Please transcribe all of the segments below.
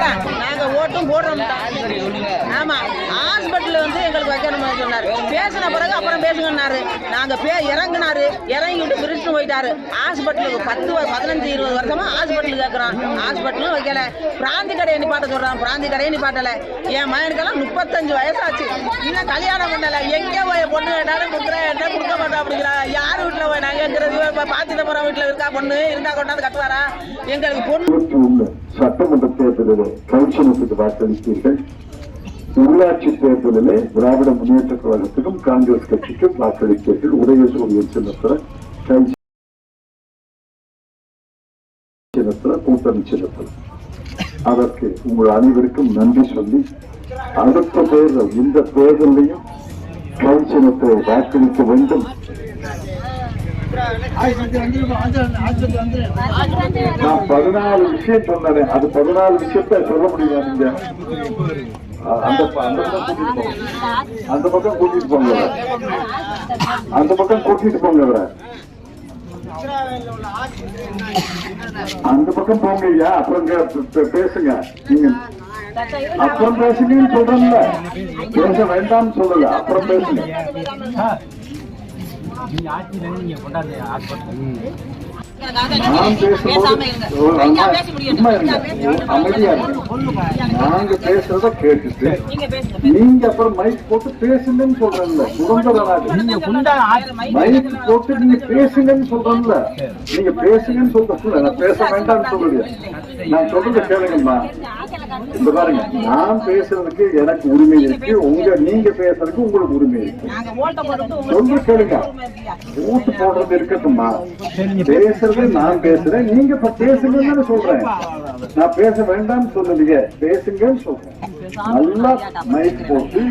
போடுறேன் நாங்க ஓட்டும் போடுறோம். ஆமாம் ஹாஸ்பிட்டலில் வந்து எங்களுக்கு வைக்கணும்னு சொன்னார். பேசின பிறகு அப்புறம் பேசுங்கன்னாரு. நாங்கள் பே இறங்குனாரு. இறங்கிட்டு விட்டு போயிட்டாரு. ஹாஸ்பிட்டலுக்கு பத்து பதினஞ்சு இருபது வருஷமாக ஹாஸ்பிட்டல் கேட்கறோம் ஹாஸ்பிட்டலும் வைக்கல. பிராந்தி கடையை நிப்பாட்ட சொல்கிறான் பிராந்தி கடையை நிப்பாட்டலை. என் மகனுக்கெல்லாம் முப்பத்தஞ்சு வயசாச்சு. இன்னும் கல்யாணம் பண்ணலை. எங்கே போய் பொண்ணு கேட்டாலும் கொடுக்குறேன். என்ன கொடுக்க மாட்டோம் அப்படிங்கிறா. யார் வீட்டில் போய் நாங்கள் இருக்கிறது பார்த்துட்டு போகிற வீட்டில் இருக்கா? பொண்ணு இருந்தால் கொண்டாந்து கட்டுவாரா? எங்களுக்கு பொண்ணு சட்டமன்ற தேர்தலிலே கவுன்சிலுக்கு வாக்களித்தீர்கள். உள்ளாட்சி தேர்தலிலே திராவிட முன்னேற்ற கழகத்துக்கும் காங்கிரஸ் கட்சிக்கும் வாக்களித்தீர்கள். உதயசூரியன் சின்னத்துல சின்னத்துல கூட்டணி சின்னத்துல அதற்கு உங்கள் அனைவருக்கும் நன்றி சொல்லி அடுத்த தேர்தல் இந்த தேர்தலையும் கை வாக்களிக்க வேண்டும். நான் பதினாலு விஷயம் சொன்னேன். அது பதினாலு விஷயத்த சொல்ல முடியுமா நீங்க? அந்த அந்த பக்கம் கூட்டிட்டு போங்க. அந்த பக்கம் கூட்டிட்டு போங்க. அவரை. அந்த பக்கம் கூட்டிட்டு போங்க அந்த பக்கம் போங்க ஐயா. அப்புறம் பேசுங்க. நீங்க அப்புறம் பேசுங்கன்னு சொல்றேன்ல. பேச வேண்டாம்னு சொல்லல. அப்புறம் பேசுங்க. நீங்க ஆட்சியில இருந்து நீங்க கொண்டாந்து நாங்க பேசுறத கேட்டுட்டு நீங்க அப்புறம் மைக் போட்டு பேசுங்கன்னு சொல்றேன்ல. சுதந்திர நாடு நீங்க குண்டா ஆட்சி மைக் போட்டு நீங்க பேசுங்கன்னு சொல்றேன்ல. நீங்க பேசுங்கன்னு சொல்றேன்ல நான் பேச வேண்டாம்னு சொல்லுங்க நான் சொல்றத கேளுங்கம்மா. இந்த பாருங்க நான் பேசுறதுக்கு எனக்கு உரிமை இருக்கு உங்க நீங்க பேசுறதுக்கு உங்களுக்கு உரிமை இருக்கு. சொல்லு கேளுங்க. ஓட்டு போடுறது இருக்கட்டும்மா. பேசுறது நான் பேசுறேன் நீங்க இப்ப பேசுங்கன்னு சொல்றேன். நான் பேச வேண்டாம்னு சொல்லலையே பேசுங்கன்னு சொல்றேன். நல்லா மைக் போட்டு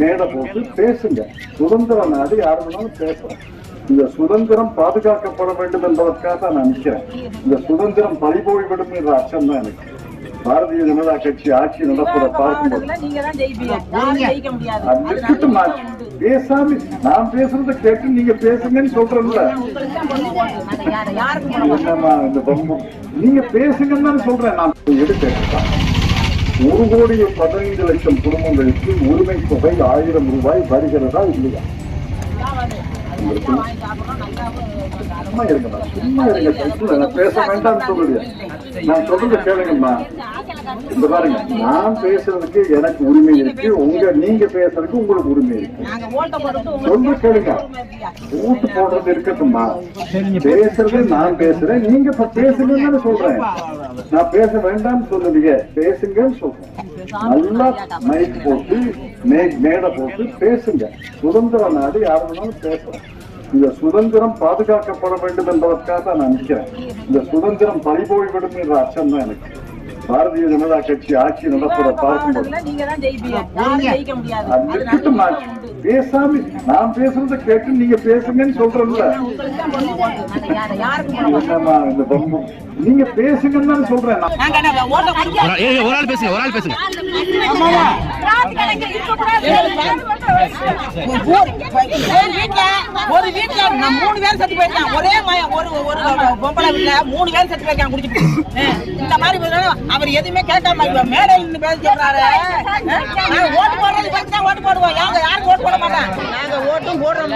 மேடை போட்டு பேசுங்க. சுதந்திர நாடு யார் வேணாலும் பேசலாம். இந்த சுதந்திரம் பாதுகாக்கப்பட வேண்டும் என்பதற்காக தான் நான் நிற்கிறேன். இந்த சுதந்திரம் பறிபோய்விடும் என்ற அச்சம் தான் எனக்கு. பாரதிய ஜனதா கட்சி ஆட்சி நடப்பதை பார்க்கும்போது நீங்க தான் ஜெயிப்பீங்க. யாரும் ஜெயிக்க முடியாது. அது இருக்கட்டும் நான் பேசாம நான் பேசுறத கேட்டு நீங்க பேசுங்கன்னு சொல்றேன்ல. இந்த பொம்மை நீங்க பேசுங்கன்னு தான் சொல்றேன். நான் எடுத்துக்கிட்டேன் ஒரு கோடி பதினைந்து லட்சம் குடும்பங்களுக்கு உரிமை தொகை ஆயிரம் ரூபாய் வருகிறதா இல்லையா? சும்மா இருங்கம்மா சும்மா இருங்க சொல்லுங்க நான் பேச வேண்டாம்னு சொல்லுங்க நான் சொல்றத கேளுங்கம்மா. இந்த பாருங்க நான் பேசுறதுக்கு எனக்கு உரிமை இருக்கு உங்க நீங்க பேசுறதுக்கு உங்களுக்கு உரிமை இருக்கு. சொல்லு கேளுங்க. ஓட்டு போடுறது இருக்கட்டும்மா. பேசுறது நான் பேசுறேன் நீங்க பேசுங்கன்னு சொல்றேன். நான் பேச வேண்டாம்னு சொல்லலையே பேசுங்கன்னு சொல்றேன். நல்லா மைக் போட்டு மேடை போட்டு பேசுங்க. சுதந்திர நாடு யார் வேணாலும் பேசுறோம் இந்த சுதந்திரம் பாதுகாக்கப்பட வேண்டும் என்பதற்காக தான் நான் நினைக்கிறேன். இந்த சுதந்திரம் பறிபோய்விடும் என்ற அச்சம் தான் எனக்கு. பாரதிய ஜனதா கட்சி ஆட்சி நடப்பதை பார்க்கும்போது பேசாம நான் பேசுறத கேட்டு நீங்க பேசுங்கன்னு சொல்றேன்ல. இந்த பொம்மை நீங்க பேசுங்கன்னு தான் சொல்றேன். ஒரு ஆள் பேசுங்க ஒரு ஆள் பேசுங்க. ஒரு வீட்டுல ஒரு நான் மூணு பேர் செத்து போயிருக்கேன் ஒரே மாயம். ஒரு ஒரு பொம்பளை வீட்டுல மூணு பேர் செத்து போயிருக்கேன் குடிச்சிட்டு. இந்த மாதிரி அவர் எதுவுமே கேட்காம இப்ப மேடை நின்னு பேச சொல்றாரு நாங்க ஓட்டு போடுறது பத்தி தான் ஓட்டு போடுவோம். யாங்க யாருக்கு ஓட்டு போட மாட்டேன் நாங்க ஓட்டும் போடுறோம்.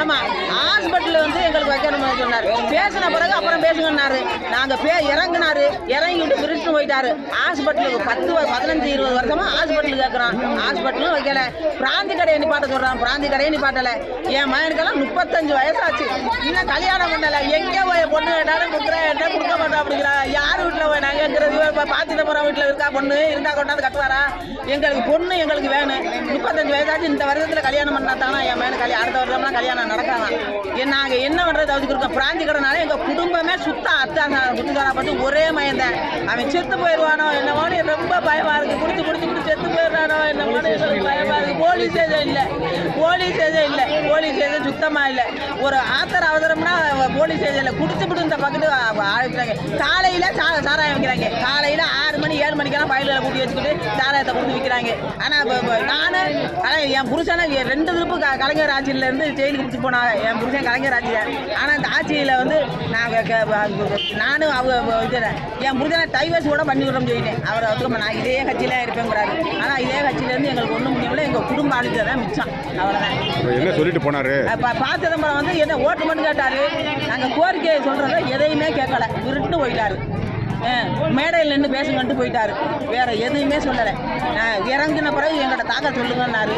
ஆமா ஹாஸ்பிட்டல் வந்து எங்களுக்கு வைக்கணும்? சொன்னார் சொன்னாரு. பேசின பிறகு அப்புறம் பேசுங்கன்னாரு. நாங்க பே இறங்குனாரு. இறங்கி விட்டு பிரிச்சு போயிட்டாரு. ஹாஸ்பிட்டலுக்கு பத்து பதினஞ்சு இருபது வருஷமா ஹாஸ்பிட்டல் கேட்கறோம் ஹாஸ்பிட்டலும் வைக்கல. பிராந்தி கடையை நிப்பாட்ட சொல்றான். பிராந்தி கடையை நிப்பாட்டல. என் மகனுக்கெல்லாம் முப்பத்தஞ்சு வயசாச்சு. இன்னும் கல்யாணம் பண்ணல. எங்க போய் பொண்ணு கேட்டாலும் கொடுக்குறேன் என்ன கொடுக்க மாட்டோம் அப்படிங்கிறா. யார் வீட்டுல போய் நாங்க இருக்கிறது பாத்திர போற வீட்டுல இருக்கா? பொண்ணு இருந்தா கொண்டாந்து கட்டுவாரா? எங்களுக்கு பொண்ணு எங்களுக்கு வேணும் முப்பத்தஞ்சு வயசாச்சு. இந்த வருஷத்துல கல்யாணம் பண்ணாதானா என் மகனுக்கு கல்யாணம் அடுத்த வருஷம்லாம் கல்யாணம் நடக்காதான் நாங்க என்ன பண்றது? அதுக்கு இருக்கோம் பிராந்தி கடைனால எங்க குடும்பமே சுத்த அத்தாங்க. குத்துக்காரா பார்த்து ஒரே மயந்தேன் அவன் செத்து போயிடுவானோ என்னவானு ரொம்ப பயமா இருக்கு. குடிச்சு குடிச்சு குடிச்சு செத்து போயிடுறானோ என்னவானு மாதிரி எங்களுக்கு பயமா இருக்கு. போலீஸ் எதுவும் இல்லை. போலீஸ் எதுவும் இல்லை. போலீஸ் எதுவும் சுத்தமா இல்லை. ஒரு ஆத்தர் அவசரம்னா போலீஸ் ஸ்டேஷன்ல குடிச்சுபிட்டு இந்த பக்கத்து ஆரம்பிக்கிறாங்க காலையில சா- சாராயம் வைக்கிறாங்க. காலையில ஆறு மணி ஏழு மணிக்கெல்லாம் பயிலில் கூட்டி வச்சுக்கிட்டு சாராயத்தை கொடுத்து விற்கிறாங்க ஆனா இப்ப- இப்ப நானு ஆனா என் புருஷனை ரெண்டு திருப்பு க- கலைஞர் ஆட்சியில இருந்து ஜெயிலுக்கு பிடிச்சி போனாங்க என் புருஷன் கலைஞர் ஆட்சியில ஆனா இந்த ஆட்சியில வந்து க- நானும் அவங்க இது என் புருஷனை டைவர்ஸ் கூட பண்ணி விடுறோம் சொல்லிட்டேன். அவர் ஒத்துக்க நான் இதே கட்சியில இருப்பேங்கிறாரு. ஆனா இதே கட்சியில இருந்து எங்களுக்கு ஒண்ணும் முடியல எங்க குடும்ப அழிஞ்சது தான் மிச்சம். அப்புறம் என்ன சொல்லிட்டு போனாரு? ப சிதம்பரம் வந்து என்ன ஓட்டு மட்டும் கேட்டாரு. நாங்கள் கோரிக்கையை சொல்கிறத எதையுமே கேட்கல. விருட்டு போயிட்டாரு. மேடையில் நின்று பேசுங்கன்ட்டு போயிட்டாரு. வேற எதுவுமே சொல்லலை. நான் இறங்கின பிறகு எங்கிட்ட தாக்க சொல்லுங்கன்னாரு.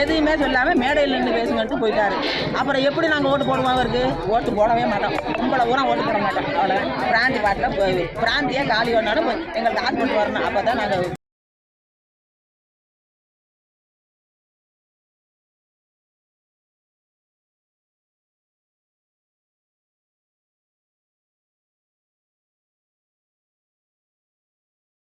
எதுவுமே சொல்லாமல் மேடையில் நின்று பேசுங்கன்ட்டு போயிட்டாரு. அப்புறம் எப்படி நாங்கள் ஓட்டு போடுவோம் அவருக்கு? ஓட்டு போடவே மாட்டோம். உங்களை ஊரம் ஓட்டு போட மாட்டோம். அவ்வளோ பிராந்தி பாட்டில் பிராந்தியே காலி வேணாலும் எங்களுக்கு ஹாஸ்பிட்டல் வரணும். அப்போ தான் நாங்கள்